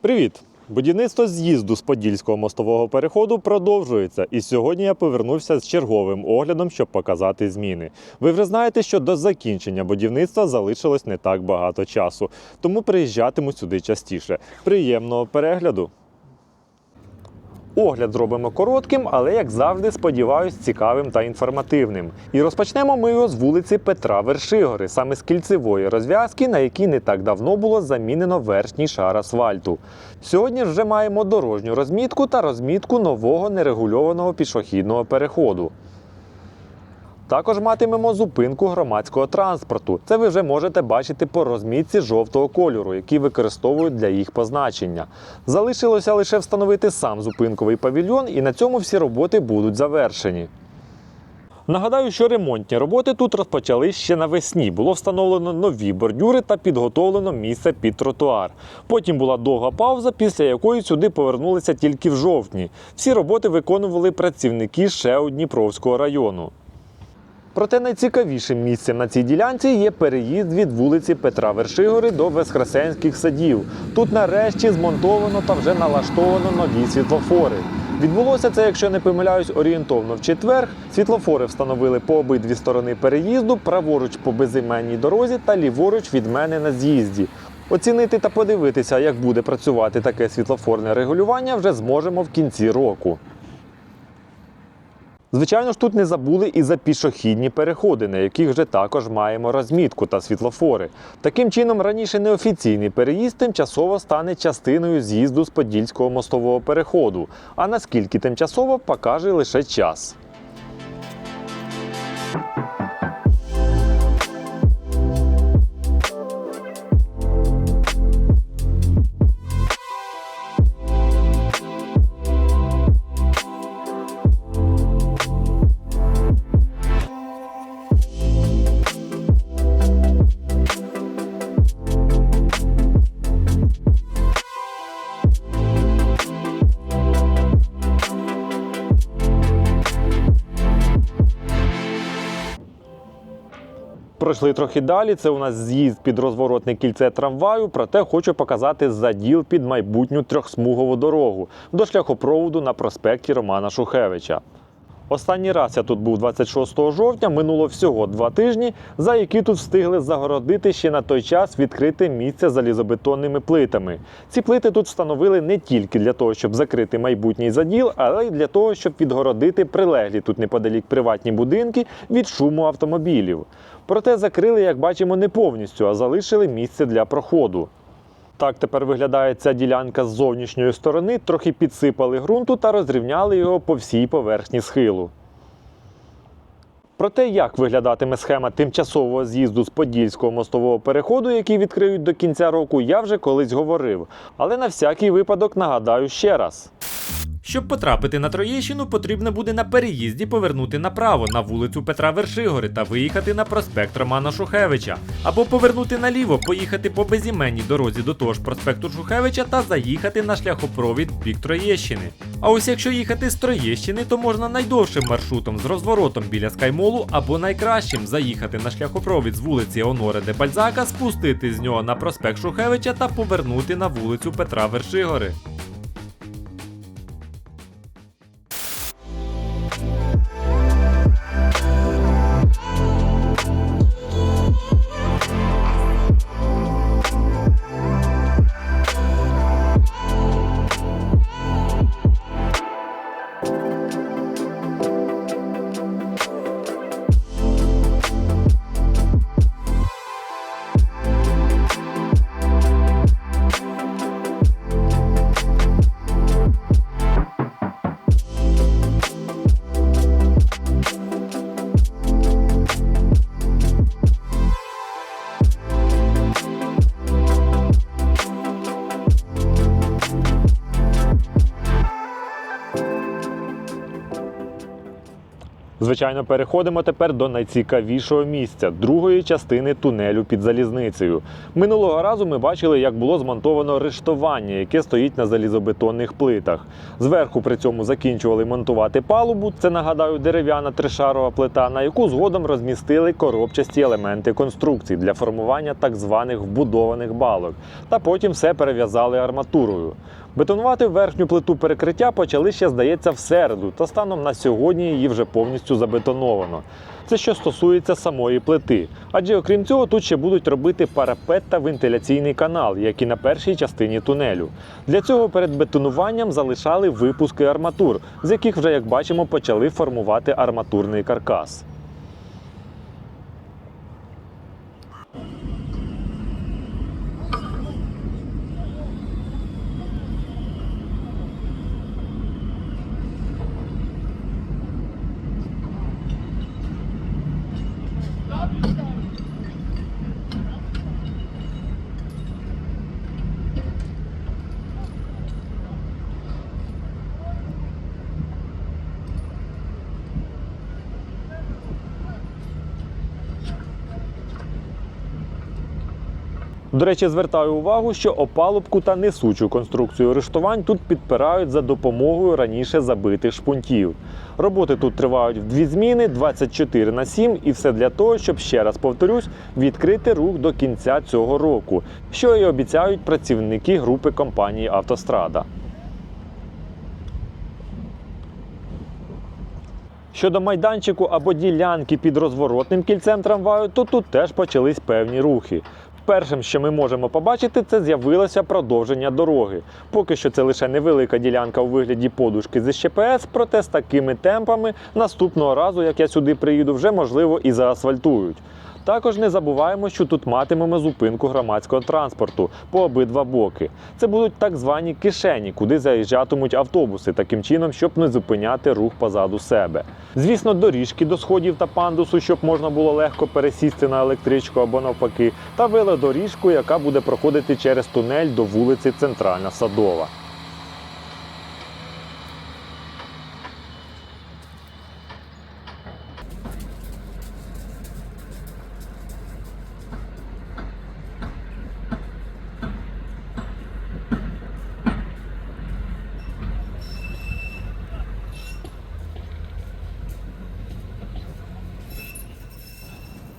Привіт! Будівництво з'їзду з Подільського мостового переходу продовжується, і сьогодні я повернувся з черговим оглядом, щоб показати зміни. Ви вже знаєте, що до закінчення будівництва залишилось не так багато часу, тому приїжджатиму сюди частіше. Приємного перегляду! Огляд зробимо коротким, але як завжди, сподіваюсь, цікавим та інформативним. І розпочнемо ми його з вулиці Петра Вершигори, саме з кільцевої розв'язки, на якій не так давно було замінено верхній шар асфальту. Сьогодні вже маємо дорожню розмітку та розмітку нового нерегульованого пішохідного переходу. Також матимемо зупинку громадського транспорту. Це ви вже можете бачити по розмітці жовтого кольору, які використовують для їх позначення. Залишилося лише встановити сам зупинковий павільйон, і на цьому всі роботи будуть завершені. Нагадаю, що ремонтні роботи тут розпочали ще навесні. Було встановлено нові бордюри та підготовлено місце під тротуар. Потім була довга пауза, після якої сюди повернулися тільки в жовтні. Всі роботи виконували працівники ШЕО Дніпровського району. Проте найцікавішим місцем на цій ділянці є переїзд від вулиці Петра Вершигори до Воскресенських садів. Тут нарешті змонтовано та вже налаштовано нові світлофори. Відбулося це, якщо не помиляюсь, орієнтовно в четвер. Світлофори встановили по обидві сторони переїзду, праворуч по безіменній дорозі та ліворуч від мене на з'їзді. Оцінити та подивитися, як буде працювати таке світлофорне регулювання, вже зможемо в кінці року. Звичайно ж, тут не забули і за пішохідні переходи, на яких вже також маємо розмітку та світлофори. Таким чином, раніше неофіційний переїзд тимчасово стане частиною з'їзду з Подільського мостового переходу. А наскільки тимчасово покаже лише час. Пройшли трохи далі. Це у нас з'їзд під розворотне кільце трамваю. Проте хочу показати заділ під майбутню трьохсмугову дорогу до шляхопроводу на проспекті Романа Шухевича. Останній раз я тут був 26 жовтня, минуло всього два тижні, за які тут встигли загородити ще на той час відкрите місце залізобетонними плитами. Ці плити тут встановили не тільки для того, щоб закрити майбутній заділ, але й для того, щоб відгородити прилеглі тут неподалік приватні будинки від шуму автомобілів. Проте закрили, як бачимо, не повністю, а залишили місце для проходу. Так тепер виглядає ця ділянка з зовнішньої сторони, трохи підсипали ґрунту та розрівняли його по всій поверхні схилу. Про те, як виглядатиме схема тимчасового з'їзду з Подільського мостового переходу, який відкриють до кінця року, я вже колись говорив. Але на всякий випадок нагадаю ще раз. Щоб потрапити на Троєщину, потрібно буде на переїзді повернути направо на вулицю Петра Вершигори та виїхати на проспект Романа Шухевича, або повернути наліво, поїхати по безіменній дорозі до того ж проспекту Шухевича та заїхати на шляхопровід бік Троєщини. А ось якщо їхати з Троєщини, то можна найдовшим маршрутом з розворотом біля Скаймолу, або найкращим заїхати на шляхопровід з вулиці Оноре де Бальзака, спустити з нього на проспект Шухевича та повернути на вулицю Петра Вершигори. Звичайно, переходимо тепер до найцікавішого місця другої частини тунелю під залізницею. Минулого разу ми бачили, як було змонтовано рештування, яке стоїть на залізобетонних плитах. Зверху при цьому закінчували монтувати палубу. Це нагадаю дерев'яна тришарова плита, на яку згодом розмістили коробчасті елементи конструкції для формування так званих вбудованих балок. Та потім все перев'язали арматурою. Бетонувати верхню плиту перекриття почали ще, здається, в середу, та станом на сьогодні її вже повністю забетоновано. Це що стосується самої плити. Адже окрім цього, тут ще будуть робити парапет та вентиляційний канал, як і на першій частині тунелю. Для цього перед бетонуванням залишали випуски арматур, з яких вже, як бачимо, почали формувати арматурний каркас. До речі, звертаю увагу, що опалубку та несучу конструкцію рештувань тут підпирають за допомогою раніше забитих шпунтів. Роботи тут тривають в дві зміни 24 на 7 і все для того, щоб ще раз повторюсь, відкрити рух до кінця цього року, що і обіцяють працівники групи компанії Автострада. Щодо майданчику або ділянки під розворотним кільцем трамваю, то тут теж почались певні рухи. Першим, що ми можемо побачити, це з'явилося продовження дороги. Поки що це лише невелика ділянка у вигляді подушки з ЩПС, проте з такими темпами наступного разу, як я сюди приїду, вже можливо і заасфальтують. Також не забуваємо, що тут матимемо зупинку громадського транспорту по обидва боки. Це будуть так звані кишені, куди заїжджатимуть автобуси, таким чином, щоб не зупиняти рух позаду себе. Звісно, доріжки до сходів та пандусу, щоб можна було легко пересісти на електричку або навпаки, та велодоріжку, яка буде проходити через тунель до вулиці Центральна Садова.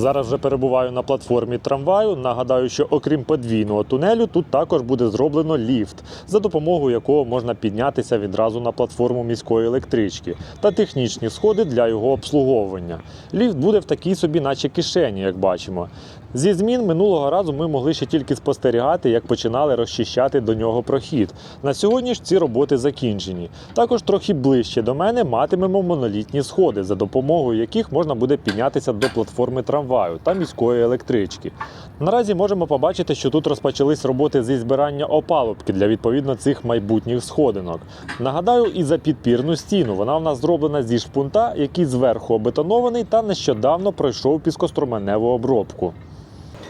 Зараз вже перебуваю на платформі трамваю. Нагадаю, що окрім подвійного тунелю, тут також буде зроблено ліфт, за допомогою якого можна піднятися відразу на платформу міської електрички та технічні сходи для його обслуговування. Ліфт буде в такій собі, наче кишені, як бачимо. Зі змін минулого разу ми могли ще тільки спостерігати, як починали розчищати до нього прохід. На сьогодні ж ці роботи закінчені. Також трохи ближче до мене матимемо монолітні сходи, за допомогою яких можна буде піднятися до платформи трамваю та міської електрички. Наразі можемо побачити, що тут розпочались роботи зі збирання опалубки для відповідно цих майбутніх сходинок. Нагадаю, і за підпірну стіну вона в нас зроблена зі шпунта, який зверху обетонований та нещодавно пройшов піскоструменеву обробку.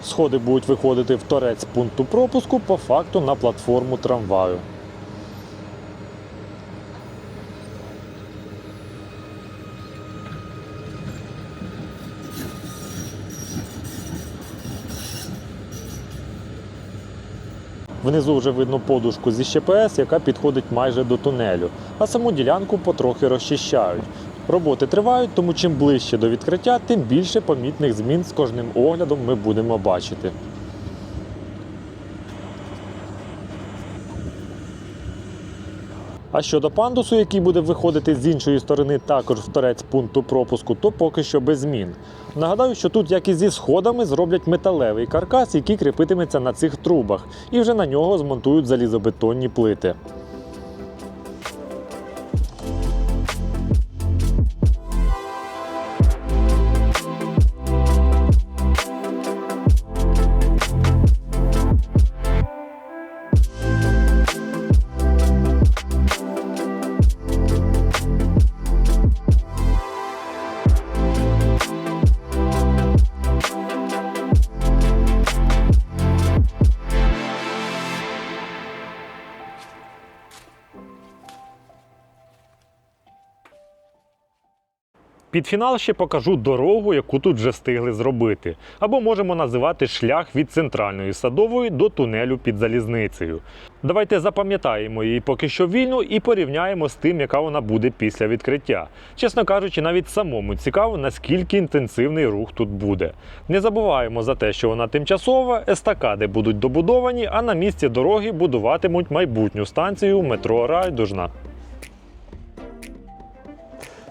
Сходи будуть виходити в торець пункту пропуску по факту на платформу трамваю. Внизу вже видно подушку зі ЩПС, яка підходить майже до тунелю, а саму ділянку потрохи розчищають. Роботи тривають, тому чим ближче до відкриття, тим більше помітних змін з кожним оглядом ми будемо бачити. А щодо пандусу, який буде виходити з іншої сторони також в торець пункту пропуску, то поки що без змін. Нагадаю, що тут, як і зі сходами, зроблять металевий каркас, який кріпитиметься на цих трубах, і вже на нього змонтують залізобетонні плити. Під фінал ще покажу дорогу, яку тут вже встигли зробити. Або можемо називати шлях від центральної садової до тунелю під залізницею. Давайте запам'ятаємо її поки що вільну і порівняємо з тим, яка вона буде після відкриття. Чесно кажучи, навіть самому цікаво, наскільки інтенсивний рух тут буде. Не забуваємо за те, що вона тимчасова, естакади будуть добудовані, а на місці дороги будуватимуть майбутню станцію метро Райдужна.